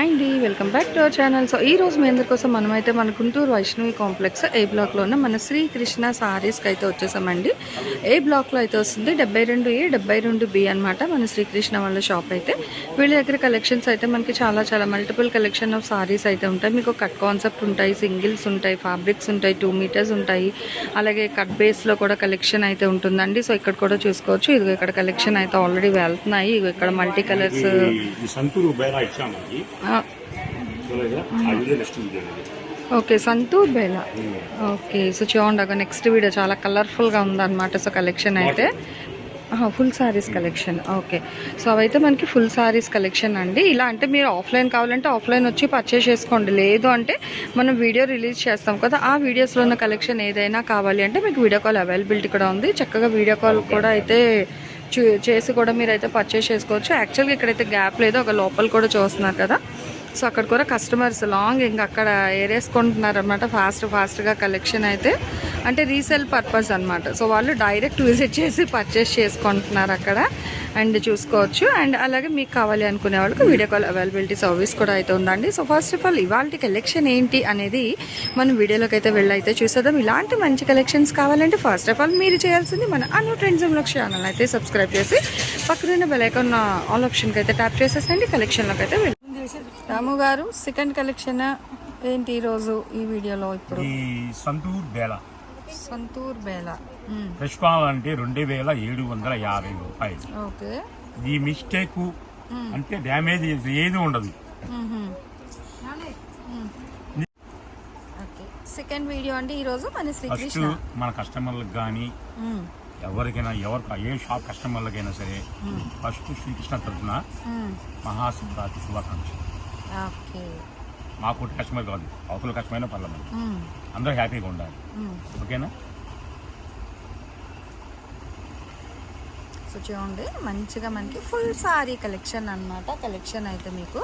అండి welcome back to our channel. So ఈ రోజు మీ అందరి కోసం మనమైతే మన గుంటూరు వైష్ణవి కాంప్లెక్స్ ఏ బ్లాక్లో ఉన్న మన శ్రీకృష్ణ సారీస్కి అయితే వచ్చేసామండి. ఏ బ్లాక్లో అయితే వస్తుంది? డెబ్బై రెండు ఏ డెబ్బై రెండు బి అనమాట మన శ్రీకృష్ణ వాళ్ళ షాప్ అయితే. వీళ్ళ దగ్గర కలెక్షన్స్ అయితే మనకి చాలా చాలా మల్టిపుల్ కలెక్షన్ ఆఫ్ సారీస్ అయితే ఉంటాయి. మీకు కట్ కాన్సెప్ట్ ఉంటాయి సింగిల్స్ ఉంటాయి ఫ్యాబ్రిక్స్ ఉంటాయి టూ మీటర్స్ ఉంటాయి. అలాగే కట్ బేస్లో కూడా కలెక్షన్ అయితే ఉంటుందండి. సో ఇక్కడ కూడా చూసుకోవచ్చు. ఇదిగో ఇక్కడ కలెక్షన్ అయితే ఆల్రెడీ వెళ్తున్నాయి. ఇక్కడ multi colours okay Santoor Bela. Okay so చూడండి అక్కడ నెక్స్ట్ వీడియో చాలా కలర్ఫుల్గా ఉందన్నమాట సో కలెక్షన్ అయితే. Full sarees collection okay. So అవైతే మనకి ఫుల్ సారీస్ కలెక్షన్ అండి. ఇలా అంటే మీరు ఆఫ్లైన్ కావాలంటే ఆఫ్లైన్ వచ్చి పర్చేస్ చేసుకోండి. లేదు అంటే మనం వీడియో రిలీజ్ చేస్తాం కదా ఆ వీడియోస్లో ఉన్న కలెక్షన్ ఏదైనా కావాలి అంటే మీకు వీడియో కాల్ అవైలబిలిటీ కూడా ఉంది. చక్కగా వీడియో కాల్ కూడా అయితే చూ చేసి కూడా మీరు అయితే పర్చేస్ చేసుకోవచ్చు యాక్చువల్గా ఇక్కడైతే గ్యాప్ లేదు ఒక లోపల కూడా చూస్తున్నారు కదా. సో అక్కడ కూడా కస్టమర్స్ లాంగ్ ఇంకా అక్కడ ఏరేసుకుంటున్నారనమాట ఫాస్ట్ ఫాస్ట్గా కలెక్షన్ అయితే. అంటే రీసేల్ పర్పస్ అనమాట సో వాళ్ళు డైరెక్ట్ విజిట్ చేసి పర్చేస్ చేసుకుంటున్నారు అక్కడ. అండ్ చూసుకోవచ్చు. అండ్ అలాగే మీకు కావాలి అనుకునే వాళ్ళకి వీడియో కాల్ అవైలబిలిటీ సర్వీస్ కూడా అయితే ఉందండి. సో ఫస్ట్ ఆఫ్ ఆల్ ఇవాళ కలెక్షన్ ఏంటి అనేది మనం వీడియోలోకి అయితే వెళ్ళైతే చూసేద్దాం. ఇలాంటి మంచి కలెక్షన్స్ కావాలంటే ఫస్ట్ ఆఫ్ ఆల్ మీరు చేయాల్సింది మన అను బ్లాగ్ ఛానల్ అయితే సబ్స్క్రైబ్ చేసి పక్కన బెల్ ఐకాన్ ఆల్ ఆప్షన్కి అయితే ట్యాప్ చేసేసండి. కలెక్షన్లోకి అయితే రాము గారు సెకండ్ కలెక్షన్ ఏంటి ఈరోజు ఈ వీడియోలో ఇప్పుడు? ఈ సంతూర్ బేలా సంతూర్ బేలా. ఫ్రెష్ కావాలంటే రెండు వేల ఏడు వందల యాభై రూపాయలు. ఓకే. ఈ మిస్టేక్ అంటే డ్యామేజ్ ఏది ఉండదు. సెకండ్ వీడియో అండి ఈరోజు మన ఫస్ట్ శ్రీకృష్ణ మన కస్టమర్లకు కానీ. ఎవరికైనా ఎవరికి ఏ షాప్ కస్టమర్లకైనా సరే ఫస్ట్ శ్రీకృష్ణ తరఫున. మహాశివరాత్రి శుభాకాంక్షలు. ఓకే. మా కొట్టి కస్టమర్ కాదు. అవతల కస్టమర్ అయినా పర్లేదు. అందరూ హ్యాపీగా ఉండాలి. ఓకేనా? సో చూడండి మంచిగా మనకి ఫుల్ సారీ కలెక్షన్ అన్నమాట. కలెక్షన్ అయితే మీకు.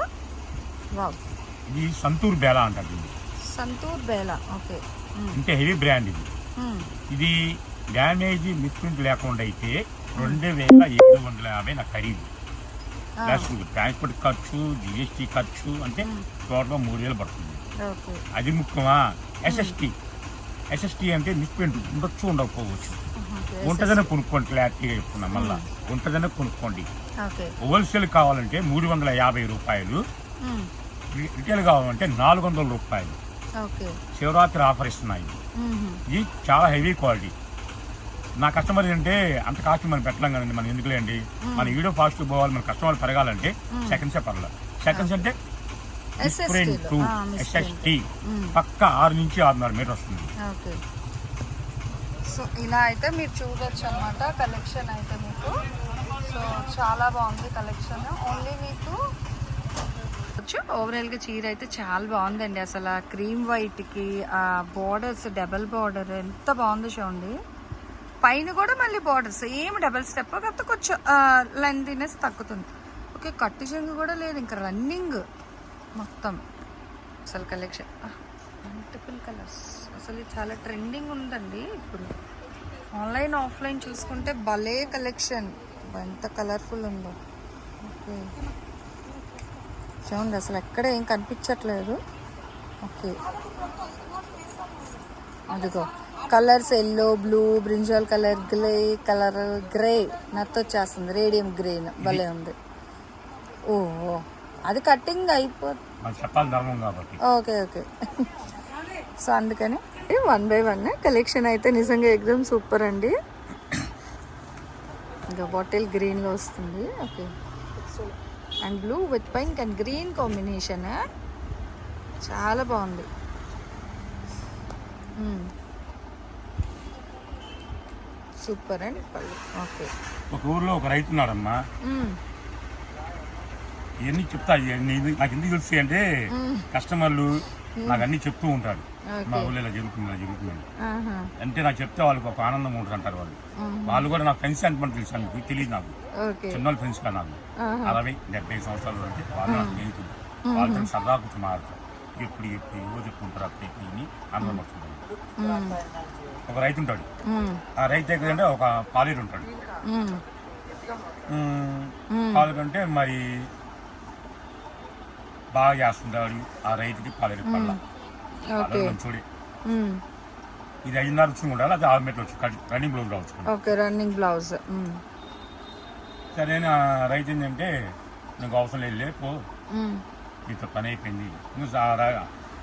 వావ్ ఇది సంతూర్ బేలా అంటారు దీన్ని. సంతూర్ బేలా. ఓకే. అంటే హెవీ బ్రాండ్ ఇది. ఇది డ్యామేజ్ మిస్ప్రింట్ లేకుండా అయితే రెండు వేల ఏడు వందల యాభై నా ఖరీదు. ప్లస్ ట్రాన్స్పోర్ట్ ఖర్చు జిఎస్టీ ఖర్చు అంటే టోటల్గా మూడు వేలు పడుతుంది. అది ముఖ్యమా? ఎస్ఎస్టీ ఎస్ఎస్టీ అంటే మిస్ప్రింట్ ఉండొచ్చు ఉండకపోవచ్చు. ఉంటదనే కొనుక్కోండి క్లారిటీగా చెప్తున్నా మళ్ళా. ఉంటదనే కొనుక్కోండి. హోల్సేల్ కావాలంటే మూడు వందల యాభై రూపాయలు. రిటైల్ కావాలంటే నాలుగు వందల రూపాయలు. శివరాత్రి ఆఫర్ ఇస్తున్నాయి. ఇది చాలా హెవీ క్వాలిటీ. నా కస్టమర్ ఏంటంటే అంత కాస్ట్ మనం పెట్టలేం కదండి మనం ఎందుకులేండి? మన వీడియో ఫాస్ట్ పోవాలి మన కస్టమర్ పెరగాలంటే సెకండ్సే పర్లేదు సెకండ్స్ అంటే డిఫరెంట్. ఎస్ఎస్టీ. పక్క ఆరు నుంచి ఆరున్నర మీటర్ వస్తుంది. ఓకే. సో ఇలా అయితే మీరు చూడొచ్చు అనమాట కలెక్షన్ అయితే మీకు. సో చాలా బాగుంది కలెక్షన్ ఓన్లీ మీకు ఓవరాల్గా చీర అయితే చాలా బాగుందండి. అసలు ఆ క్రీమ్ వైట్కి ఆ బార్డర్స్ డబల్ బార్డర్ ఎంత బాగుందో చూడండి. పైన కూడా మళ్ళీ బార్డర్స్ ఏమి డబల్ స్టెప్ కాకపోతే కొంచెం లెంతీనెస్ తగ్గుతుంది. ఓకే కట్టు చెంగు కూడా లేదు ఇంకా రన్నింగ్ మొత్తం. అసలు కలెక్షన్ మల్టిపుల్ కలర్స్ అసలు చాలా ట్రెండింగ్ ఉందండి ఇప్పుడు. ఆన్లైన్ ఆఫ్లైన్ చూసుకుంటే భలే కలెక్షన్ ఎంత కలర్ఫుల్ ఉందో. ఓకే. చూడండి అసలు ఎక్కడ ఏం కనిపించట్లేదు. ఓకే. అదిగో. Colours yellow blue brinjal colour grey colour grey. నత్త వచ్చేస్తుంది రేడియం గ్రీన్. భలే ఉంది. ఓ అది కటింగ్ అయిపో మనం చెప్పాలి ధర్మం కాబట్టి. Okay okay. సో అందుకని వన్ బై వన్ కలెక్షన్ అయితే నిజంగా ఎగ్జామ్ సూపర్ అండి. ఇంకా బాటిల్ గ్రీన్లో వస్తుంది. Okay. And blue with pink and green combination. చాలా బాగుంది. సూపర్ అండ్ పళ్ళు. ఓకే. ఒక ఊర్లో ఒక రైతు ఉన్నాడమ్మా. ఇవన్నీ చెప్తా ఇవన్నీ నాకు ఎందుకు తెలుస్తాయి అంటే కస్టమర్లు నాకు అన్ని చెప్తూ ఉంటాడు మా ఊళ్ళో ఇలా జరుగుతుంది ఇలా జరుగుతుంది. అంటే నాకు చెప్తే వాళ్ళకి ఒక ఆనందంగా ఉంటుంది అంటారు వాళ్ళు. వాళ్ళు కూడా నాకు ఫ్రెండ్స్ ఎంతమంది తెలుసు మీకు తెలియదు నాకు. ఓకే. చిన్నోళ్ళు ఫ్రెండ్స్ కదా నాకు. అరవై డెబ్బై సంవత్సరాలు అంటే వాళ్ళు నాకు స్నేహితులు. వాళ్ళతో సరదా మాట్లాడతారు ఎప్పుడు ఎప్పుడు ఏవో చెప్పుకుంటారు అప్పుడు అని ఆనందం వస్తుంది. ఒక రైతు ఉంటాడు. ఆ రైతు దగ్గర అంటే ఒక పాలేరు ఉంటాడు మ్మ్. మ్మ్. మ్మ్. పాలు కంటే మరి బాగా చేస్తుంటాడు ఆ రైతుకి పాలేరు పళ్ళ ఓకే చూడి మ్మ్. ఇది ఐదున్నర వచ్చి ఉండాలి అది ఆరు మీటర్లు వచ్చి రన్నింగ్ బ్లౌజ్ రావచ్చు ఓకే రన్నింగ్ బ్లౌజ్ రైతు ఏంటంటే నీకు అవసరం లేదు లే, పో మ్మ్. నీతో పని అయిపోయింది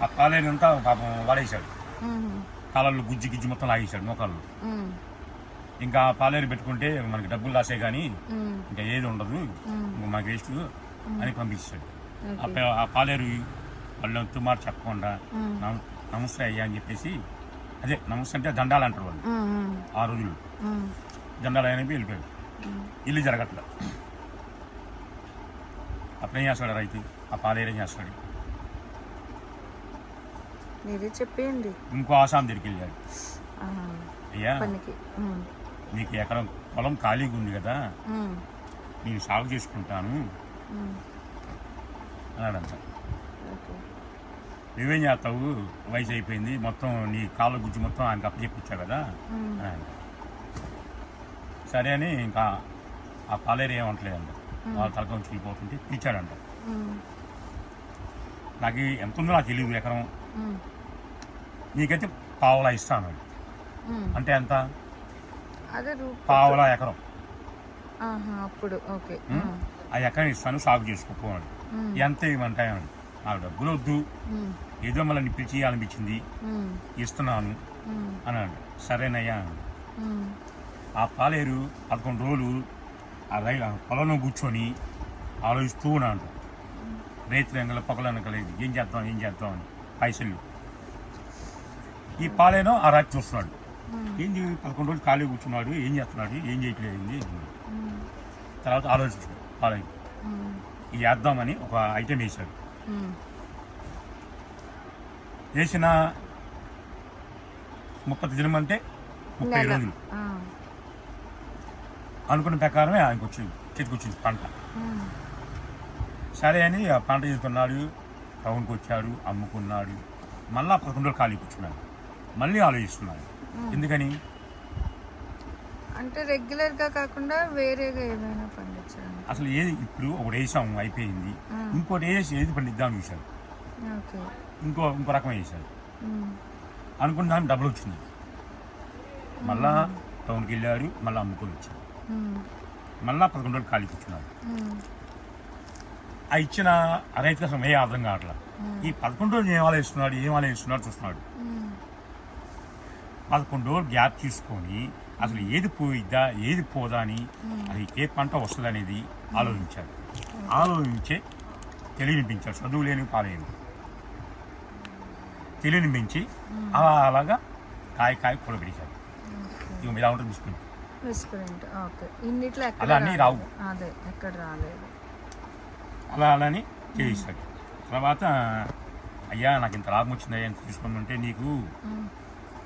ఆ పాలేరు అంతా పాపం వాడేశాడు మ్మ్. కాలంలో గుజ్జి గిజ్జి మొత్తం లాగేశాడు మోకాళ్ళు. ఇంకా పాలేరు పెట్టుకుంటే మనకి డబ్బులు లాసే కానీ. ఇంకా ఏది ఉండదు. ఇంకా మాకు వేస్ట్ అని పంపించాడు ఆ పాలేరు వాళ్ళు తుమ్మారు చెప్పకుండా నమస్తే అయ్యా అని చెప్పేసి అదే నమస్తే అంటే దండాలు అంటారు వాళ్ళు. ఆ రోజులు. దండాలు అయినవి వెళ్ళిపోయాడు ఇల్లు జరగట్ల అప్పుడేం చేస్తాడు రైతు ఆ పాలేరు ఏం చేస్తాడు మీరే చెప్పేయండి ఇంకో ఆసాం దగ్గరికి వెళ్ళాడు. అయ్యా పనికి. నీకు ఎకరం పొలం ఖాళీగా ఉంది కదా. నేను సాగు చేసుకుంటాను. అన్నాడంట నువ్వేం చేస్తావు వయసు అయిపోయింది మొత్తం నీ కాళ్ళ గుజ్జు మొత్తం ఆయనకి అప్పచెప్పించావు కదా. సరే అని ఇంకా ఆ పాలేరు ఏమంటలేదంట వాళ్ళ తలకం వెళ్ళిపోతుంటే పిలిచాడంట. నాకు ఎంత ఉందో నాకు తెలియదు ఎకరం. నీకైతే పావలా ఇస్తాను. అంటే ఎంత? పావలా ఎకరం. అప్పుడు. ఓకే. ఆ. ఎకరం ఇస్తాను సాగు చేసుకోపోవాలి మ్మ్. ఎంత ఇవ్వమంటాయని నాకు డబ్బులు వద్దు. ఏదో మళ్ళీ పిలిచి అనిపించింది మ్మ్. ఇస్తున్నాను. అన్నాడు. సరేనయ్యా. ఆ పాలేరు పదకొండు రోజులు ఆ రై పొలంలో కూర్చొని ఆలోచిస్తూ ఉన్నాడు. రైతులు ఎంగల పొగలు అనకలేదు. ఏం చేద్దాం ఏం చేద్దాం అని. పైసలు ఈ పాలేనో ఆ రాత్రి చూస్తున్నాడు మ్మ్. ఏంది పదకొండు రోజులు ఖాళీ కూర్చున్నాడు ఏం చేస్తున్నాడు ఏం చేయట్లేదు. తర్వాత ఆలోచించాడు మ్మ్. ఇది వేద్దామని ఒక ఐటెం వేశాడు. వేసిన ముప్పై దినం అంటే ముప్పై. రోజులు. అనుకున్న ప్రకారమే ఆయనకు వచ్చింది చేతికి వచ్చింది పంట. సరే అని ఆ పంట చేసుకున్నాడు టౌన్కి వచ్చాడు అమ్ముకున్నాడు మళ్ళా పదకొండు రోజులు ఖాళీ కూర్చున్నాడు మళ్ళీ ఆలోచిస్తున్నాడు ఎందుకని? అంటే రెగ్యులర్గా కాకుండా వేరేగా ఏమైనా పండించడం. అసలు ఏది ఇప్పుడు ఒకటి వేసాం అయిపోయింది. ఇంకోటి వేసి ఏది పండిద్దామని చూశాడు ఓకే. ఇంకో ఇంకో రకం మ్మ్. అనుకున్న దానికి డబ్బులు వచ్చింది మళ్ళా టౌన్కి వెళ్ళాడు మళ్ళీ అమ్ముకొని వచ్చాడు మ్మ్. మళ్ళా పదకొండు రోజులు ఖాళీ కూర్చున్నాడు మ్మ్. ఆ ఇచ్చిన రైతుకి అసలు ఏ అర్థం కావట్లా? ఈ పదకొండు రోజులు ఏం ఆలోచిస్తున్నాడు ఏం ఆలోచిస్తున్నాడు చూస్తున్నాడు. పదకొండు రోజులు గ్యాప్ తీసుకొని అసలు ఏది పోయిద్దా ఏది పోదా అని అది ఏ పంట వస్తుంది అనేది ఆలోచించాడు ఆలోచించే తెలియనిపించాడు చదువు లేని పాలేని తెలియనిపించి అలా అలాగా కాయ కాయ కూడబెట్టాడు ఓకే. ఇక ఇలా ఉంటుంది చూసుకుంది రెస్టారెంట్ ఓకే. ఇన్నిట్లో ఎక్కడ అలా అన్నీ రావు. రాలేదు. అదే ఎక్కడ రాలేదు. అలా అలాని చేయిస్తాడు తర్వాత అయ్యా నాకు ఇంత లాభం వచ్చింది అయ్యా తీసుకోమంటే నీకు.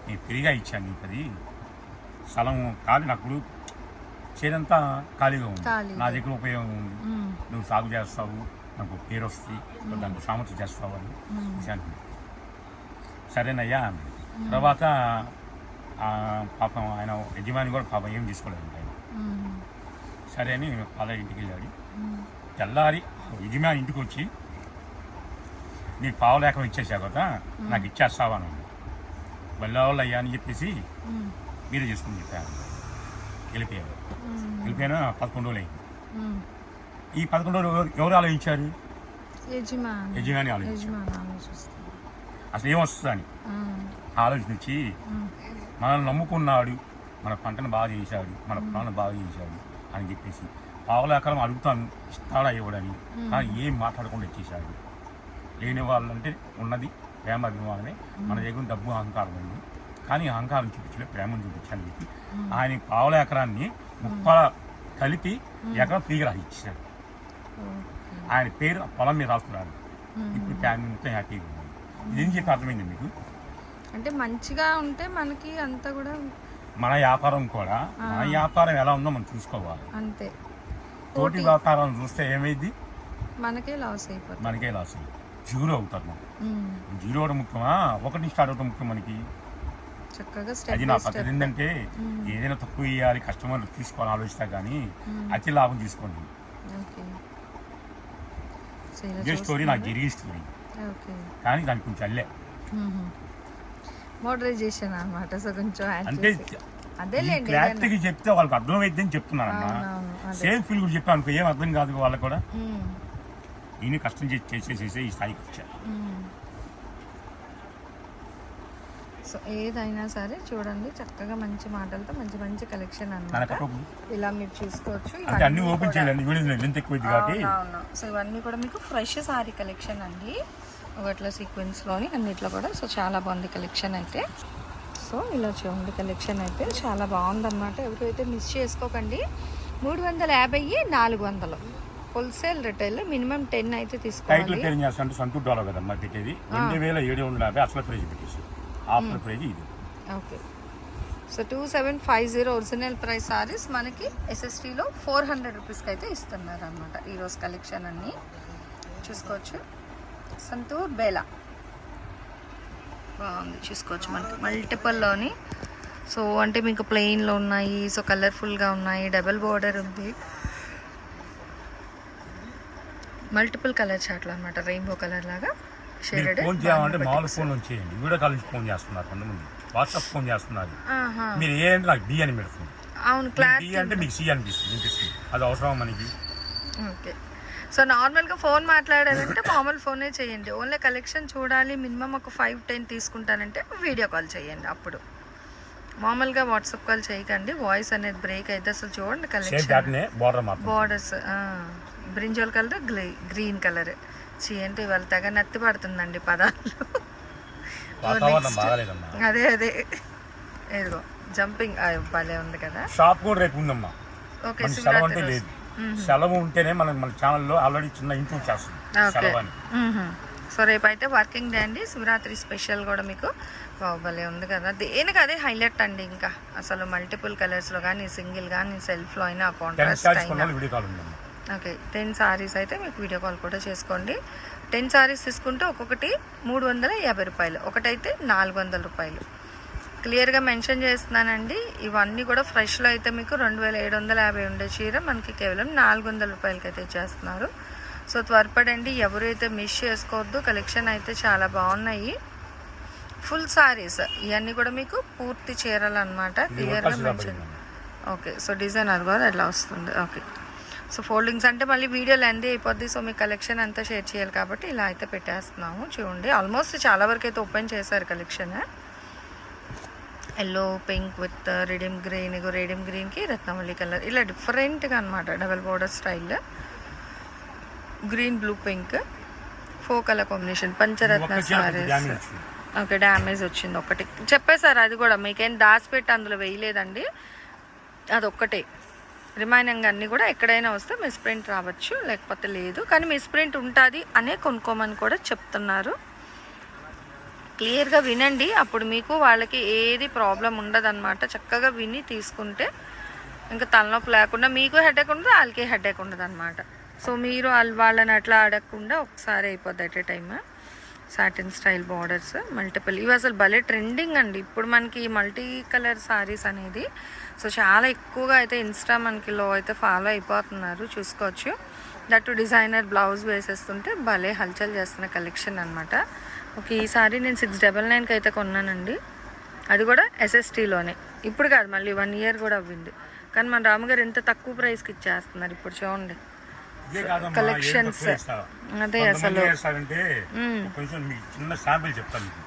నేను ఫ్రీగా ఇచ్చాను నీకు అది స్థలం ఖాళీ నాకు చేదంతా ఖాళీగా ఉంది. నా దగ్గర ఉపయోగం ఉంది. నువ్వు సాగు చేస్తావు నాకు పేరు వస్తుంది దానికి సామర్థ్యం చేస్తావు అని. విషయాన్ని సరేనయ్యా. తర్వాత పాపం ఆయన యజమాని కూడా పాపం ఏం తీసుకోలేదు ఆయన. సరే అని వాళ్ళ ఇంటికి వెళ్ళాడు. తెల్లారి యజమాని ఇంటికి వచ్చి నీకు పావులేకం ఇచ్చేసా కదా నాకు ఇచ్చేస్తావా అని వెళ్ళేవాళ్ళు అయ్యా అని చెప్పేసి. మీరే చేసుకుని చెప్పాను వెళ్ళిపోయారు. మ్మ్. వెళ్ళిపోయినా పదకొండు రోజులు అయింది. ఈ పదకొండు రోజులు ఎవరు- ఆలోచించారు? యజమాని. ఆలోచించారు. అసలు ఏం వస్తుంది అని. ఆలోచన వచ్చి. మనల్ని నమ్ముకున్నాడు మన పంటను బాగా చేశాడు మన పొలాన్ని బాగా చేశాడు అని చెప్పేసి పావుల ఎకరం అడుగుతాను ఇస్తాడా ఇవ్వడని కానీ ఏం మాట్లాడకుండా ఇచ్చేశాడు లేని వాళ్ళంటే ఉన్నది ప్రేమ అభిమానమే మన దగ్గర డబ్బు అహంకారం ఉంది. కానీ అహంకారం చూపించలే ప్రేమను చూపించాలని చెప్పి ఆయన పావుల ఎకరాన్ని ముప్ప కలిపి ఎకరం ఫ్రీగా రాసిచ్చాడు. ఆయన పేరు పొలం మీద రాసుకున్నాడు. మ్మ్. ఇప్పుడు ఫ్యామిలీ మొత్తం హ్యాపీగా ఉంది. ఇదేం చెప్పి అర్థమైంది మీకు? అంటే మంచిగా ఉంటే మనకి అంతా కూడా మన వ్యాపారం కూడా మన వ్యాపారం ఎలా ఉందో మనం చూసుకోవాలి. అంతే. తోటి వ్యాపారం చూస్తే ఏమైంది? మనకే లాస్ అయిపోతుంది. మనకే లాస్ జీరో అవుతారు మనం. జీరో అవడం ముఖ్యమా? ఒకటి స్టార్ట్ అవడం ముఖ్యం మనకి. చక్కగా అది నా పద్ధతి. ఏంటంటే ఏదైనా తక్కువ ఇవ్వాలి కస్టమర్ తీసుకోవాలని ఆలోచిస్తా కానీ అతి లాభం తీసుకోండి. ఇదే స్టోరీ నాకు? జరిగే స్టోరీ. కానీ దానికి కొంచెం అల్లే. మోడరైజేషన్ అన్నమాట. సో కొంచెం అంటే క్లారిటీగా చెప్తే వాళ్ళకి అర్థమైద్ది అని చెప్తున్నానమ్మా అవునవును అదే. సేమ్ ఫీల్ కూడా చెప్పాను ఏం అర్థం కాదు వాళ్ళకి కూడా. ఈయన కష్టం చేసి చేసేసేసి ఈ స్థాయికి వచ్చారు. సో ఏదైనా సరే చూడండి చక్కగా మంచి మాటలతో మంచి మంచి కలెక్షన్ అన్నమాట. మనకు ఇలా మీరు చూసుకోవచ్చు. అన్ని ఓపెన్ చేయాలండి వీడియో లెంత్ ఎక్కువ కాబట్టి. సో ఇవన్నీ కూడా మీకు ఫ్రెష్ సారీ కలెక్షన్ అండి. ఒకట్లో సీక్వెన్స్లోని అన్నిట్లో కూడా. సో చాలా బాగుంది కలెక్షన్ అయితే. సో ఇలా చూడండి కలెక్షన్ అయితే చాలా బాగుందన్నమాట. ఎవరైతే మిస్ చేసుకోకండి మూడు వందల యాభై నాలుగు వందలు. హోల్సేల్ రిటైల్ మినిమం టెన్ అయితే టైటిల్ తీసుకోవాలి పేరు చేస్తా అంటే సంతూర్ డాలర్ కదమ్మా పెట్టేది. రెండు వేల ఏడు వందల యాభై అసలు ప్రైజ్ పెట్టేసి ఆఫర్ ప్రైజ్ ఇది. Okay. So two seven five zero original price sarees మనకి ఎస్ఎస్టీలో ఫోర్ హండ్రెడ్ రూపీస్కి అయితే ఇస్తున్నారు అనమాట ఈరోజు కలెక్షన్ అన్నీ. చూసుకోవచ్చు. సంతూర్ బేలా. బాగుంది. చూసుకోవచ్చు మనకి. మల్టిపుల్లోని. సో అంటే మీకు ప్లెయిన్లో ఉన్నాయి. సో కలర్ఫుల్గా ఉన్నాయి. డబల్ బోర్డర్ ఉంది. మల్టిపుల్ కలర్ చాట్లు అనమాట రెయిన్బో కలర్ లాగా మీరు షేడెడ్ ఫోన్ చేయాలంటే మామూలు ఫోన్ చేయండి. వీడియో కాల్ నుంచి ఫోన్ చేస్తున్నారు కొంతమంది. వాట్సాప్ ఫోన్ చేస్తున్నారు. మీరు ఏ అంటే నాకు బి అని పెడుతుంది అవును బి క్లారిటీ అంటే మీకు సి అనిపిస్తుంది. అనిపిస్తుంది అది అవసరం మనకి? ఓకే. సో నార్మల్గా ఫోన్ మాట్లాడాలంటే మామూలు ఫోనే చేయండి. ఓన్లీ కలెక్షన్ చూడాలి మినిమం ఒక ఫైవ్ టెన్ తీసుకుంటానంటే వీడియో కాల్ చేయండి అప్పుడు. మామూలుగా వాట్సాప్ కాల్ చేయకండి. వాయిస్ అనేది బ్రేక్ అయితే అసలు చూడండి కలెక్షన్. బార్డర్స్ బ్రింజోల్ కలర్ గ్రీ గ్రీన్ కలర్. చీ అంటే ఇవాళ తెగ నత్తి పడుతుందండి పదాలు. అదే అదే. ఇదిగో జంపింగ్ భలే ఉంది కదా. షాప్ కూడా రేపు ఉందమ్మా. ఓకే సెలవు అంటే. లేదు. సెలవు ఉంటేనే మనం మన ఛానల్లో ఆల్రెడీ చిన్న ఇంప్రూవ్ సెలవు అని. సో రేపు అయితే వర్కింగ్ డే అండి. శివరాత్రి స్పెషల్ కూడా మీకు. భలే ఉంది కదా. దేనికి అదే హైలైట్ అండి ఇంకా. అసలు మల్టిపుల్ కలర్స్లో కానీ సింగిల్ కానీ సెల్ఫ్లో అయినా కాంట్రాస్ట్ అయినా. ఓకే టెన్ సారీస్ అయితే మీకు వీడియో కాల్ కూడా చేసుకోండి. టెన్ సారీస్ తీసుకుంటే ఒక్కొక్కటి మూడు వందల యాభై రూపాయలు ఒకటైతే నాలుగు వందల రూపాయలు. క్లియర్గా మెన్షన్ చేస్తున్నానండి. ఇవన్నీ కూడా ఫ్రెష్లో అయితే మీకు రెండు వేల ఏడు వందల యాభై ఉండే చీర మనకి కేవలం నాలుగు వందల రూపాయలకి అయితే ఇచ్చేస్తున్నారు. సో త్వరపడండి ఎవరైతే మిస్ చేసుకోవద్దు కలెక్షన్ అయితే చాలా బాగున్నాయి. ఫుల్ సారీస్ ఇవన్నీ కూడా మీకు పూర్తి చీరలు అనమాట క్లియర్గా మెన్షన్ ఓకే సో డిజైన్ అది కూడా అట్లా వస్తుంది? ఓకే సో ఫోల్డింగ్స్ అంటే మళ్ళీ వీడియో లెంత్ అయిపోద్ది. సో మీ కలెక్షన్ అంతా షేర్ చేయాలి కాబట్టి ఇలా అయితే పెట్టేస్తున్నాము. చూడండి ఆల్మోస్ట్ చాలా వరకు అయితే ఓపెన్ చేశారు collection yellow pink with radium green ego radium గ్రీన్కి రత్నవల్లి కలర్ ఇలా డిఫరెంట్గా అనమాట double border style green blue pink four colour combination Pancharatna sarees okay damage వచ్చింది ఒకటి చెప్పేశారు అది కూడా. మీకేం దాచిపెట్టి అందులో వేయలేదండి. అదొక్కటే. రిమైనింగ్ అన్నీ కూడా ఎక్కడైనా వస్తే మిస్ప్రింట్ రావచ్చు లేకపోతే లేదు. కానీ మిస్ప్రింట్ ఉంటుంది అనే కొనుక్కోమని కూడా చెప్తున్నారు. క్లియర్గా వినండి. అప్పుడు మీకు వాళ్ళకి ఏది ప్రాబ్లం ఉండదన్నమాట. చక్కగా విని తీసుకుంటే ఇంకా తలనొప్పి లేకుండా మీకు హెడేక్ ఉండదు వాళ్ళకి హెడేక్ ఉండదు అనమాట సో మీరు వాళ్ళ వాళ్ళని అట్లా అడగకుండా ఒకసారి అయిపోద్ది at a time. Satin style borders multiple ఇవి అసలు భలే ట్రెండింగ్ అండి. ఇప్పుడు మనకి మల్టీ కలర్ సారీస్ అనేది సో చాలా ఎక్కువగా అయితే ఇన్స్టా మనకి లో అయితే ఫాలో అయిపోతున్నారు చూసుకోవచ్చు. దట్టు డిజైనర్ బ్లౌజ్ వేసేస్తుంటే భలే హల్చల్ చేస్తున్న కలెక్షన్ అనమాట ఓకే ఈ సారీ నేను సిక్స్ డబల్ నైన్కి అయితే కొన్నానండి. అది కూడా ఎస్ఎస్టీలోనే ఇప్పుడు కాదు మళ్ళీ వన్ ఇయర్ కూడా అవ్వింది. కానీ మన రాముగారు ఎంత తక్కువ ప్రైస్కి ఇచ్చేస్తున్నారు ఇప్పుడు చూడండి. ఇస్తా. అదే అసలు. ఏం చేస్తారంటే మ్మ్. కొంచెం మీకు చిన్న శాంపిల్ చెప్తాను మీకు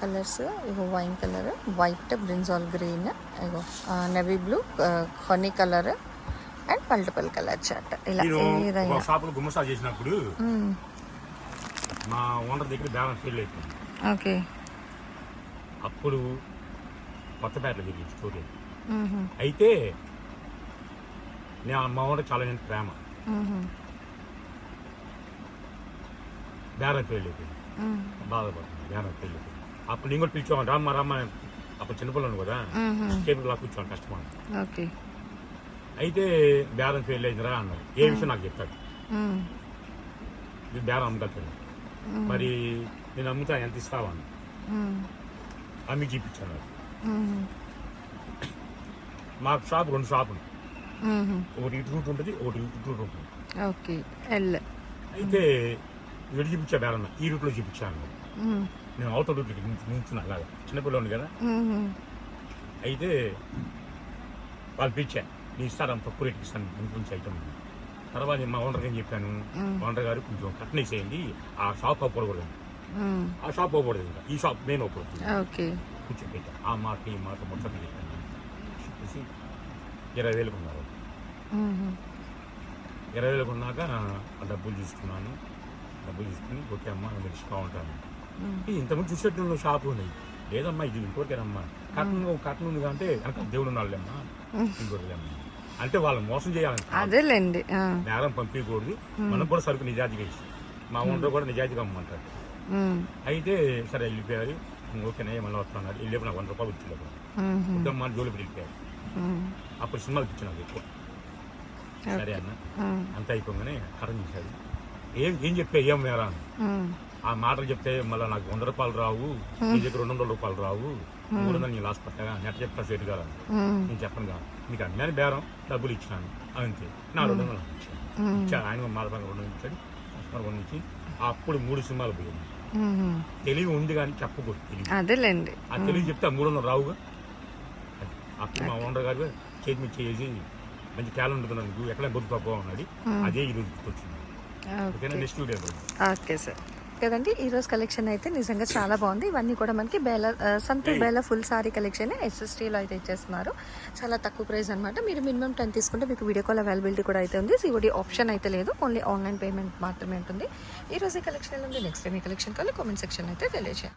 colours ego wine colour white brinjal green ego navy blue honey colour and multiple colour chart ఇలా ఏదైనా షాపులో గుమ్మసా చేసినప్పుడు. మా ఓనర్ దగ్గర బ్యాలెన్స్ ఫెయిల్ అయిపోయింది ఓకే అప్పుడు కొత్తపేటలో స్టోరీ మ్మ్. అయితే నేను మా చాలా నేను ప్రేమ. బేరం మ్మ్. బాధపడుతుంది బేరం అయిపోయింది అప్పుడు నేను కూడా పిలిచాను రమ్మ రమ్మ. అప్పుడు చిన్నపిల్లలు కదా మ్మ్. టేబుల్ లా కూర్చోండి కష్టమని ఓకే అయితే బేరం ఫెయిల్ అయిందిరా అన్నారు ఏ విషయం నాకు చెప్తాడు. ఇది బేరం అమ్మగలుగుతాను మరి నేను అమ్ముతా ఎంత ఇస్తావా అని. అమ్మి చూపించాను. మాకు షాప్ రెండు షాపులు. ఒకటి ఇటు రూట్ ఉంటుంది ఒకటి ఇటు రూట్ ఉంటుంది. Okay L. అయితే ఇటు చూపించా బేరం ఈ రూట్లో చూపించాను. నేను అవతల రూట్ నించున్నా అలాగా. చిన్నపిల్లలు కదా. అయితే వాళ్ళు పిలిచా నీ ఇస్తాను తక్కువ రేటుకి ఇస్తాను ఇంకొంచెం ఐటమ్ తర్వాత మా ఓనర్కి ఏం చెప్పాను ఓనర్ గారు కొంచెం కట్న వేసేయండి ఆ షాప్ అవ్వకూడదు. ఆ షాప్ అవ్వకూడదు ఇంకా ఈ షాప్ నేను అవ్వకూడదు పెట్టా ఆ మాట ఈ మాట మొత్తం చెప్పాను. చెప్పేసి ఇరవై వేలు కొన్నారు మ్మ్. ఇరవై వేలు కొన్నాక ఆ డబ్బులు తీసుకున్నాను. డబ్బులు తీసుకుని ఓకే అమ్మా నేను తెలుసుకో ఉంటాను. ఇంతకుముందు చూసేట్టు షాప్ ఉన్నాయి. లేదమ్మా ఇది ఇంకోటికేనమ్మా. కట్నం కట్నం ఉంది అంటే వెనక దేవుడు ఉన్నాళ్ళమ్మా ఇంకోటిలేమ్మా. అంటే వాళ్ళని మోసం చేయాలని. అదేలేండి. బేరం పంపించకూడదు మనకు కూడా సరుకు నిజాతిగా ఇచ్చి. మా ఓనర్ కూడా నిజాతిగా అమ్మంటాడు మ్మ్. అయితే సరే వెళ్ళిపోయారు. ఓకేనే? మళ్ళీ వస్తున్నాడు వెళ్ళి నాకు వంద రూపాయలు ఇచ్చి మ్మ్. ఉద్దమ్మ జోలికి వెళ్ళిపోయారు. అప్పుడు సినిమాకి ఇచ్చిన నాకు ఎక్కువ సరే అన్న. అంతా అయిపోగానే కరం చేశాడు ఏం ఏం చెప్పా ఏం వేరా. ఆ మాటలు చెప్తే మళ్ళీ నాకు వంద రూపాయలు రావు నీ దగ్గర రెండు వందల రూపాయలు రావు. మూడు వందలు నేను లాస్ పట్టగా. నెట్ చెప్తా సేటు. మ్మ్. నేను చెప్పను కాదు నీకు అమ్మాని బేరం డబ్బులు ఇచ్చినాను. అంతే. నా రెండు వందలు ఇచ్చాను మ్మ్. ఇచ్చాను ఆయన మాలపంగా రెండు ఇచ్చాడు. కస్టమర్ రెండు ఇచ్చి అప్పుడు మూడు సినిమాలు పోయింది. తెలివి ఉంది కానీ చెప్పకూడదు తెలివి అదేలేండి. ఆ తెలివి చెప్తే ఆ మూడు వందలు రావుగా. అప్పుడు మా ఓనర్ గారు చేతి మీద చేసి మంచి టాలెంట్ ఉంది నాకు ఎక్కడ బతుకుతా అన్నాడు. అదే ఈ రోజు గుర్తొచ్చింది. ఓకేనా? Okay. Next video okay sir. కదండి? ఈరోజు కలెక్షన్ అయితే నిజంగా చాలా బాగుంది. ఇవన్నీ కూడా మనకి Bela Santoor Bela full sorry collection ఎస్ఎస్టీలో అయితే ఇచ్చేస్తున్నారు. చాలా తక్కువ ప్రైస్ అనమాట మీరు మినిమం టెన్ తీసుకుంటే మీకు వీడియో కాల్ అవైలబిలిటీ కూడా అయితే ఉంది. సిఓడి ఆప్షన్ అయితే లేదు. ఓన్లీ ఆన్లైన్ పేమెంట్ మాత్రమే ఉంటుంది. ఈ రోజు ఈ కలెక్షన్ ఉంది నెక్స్ట్ టైం ఈ కలెక్షన్ కావాలి కామెంట్ సెక్షన్ అయితే తెలియజేయండి.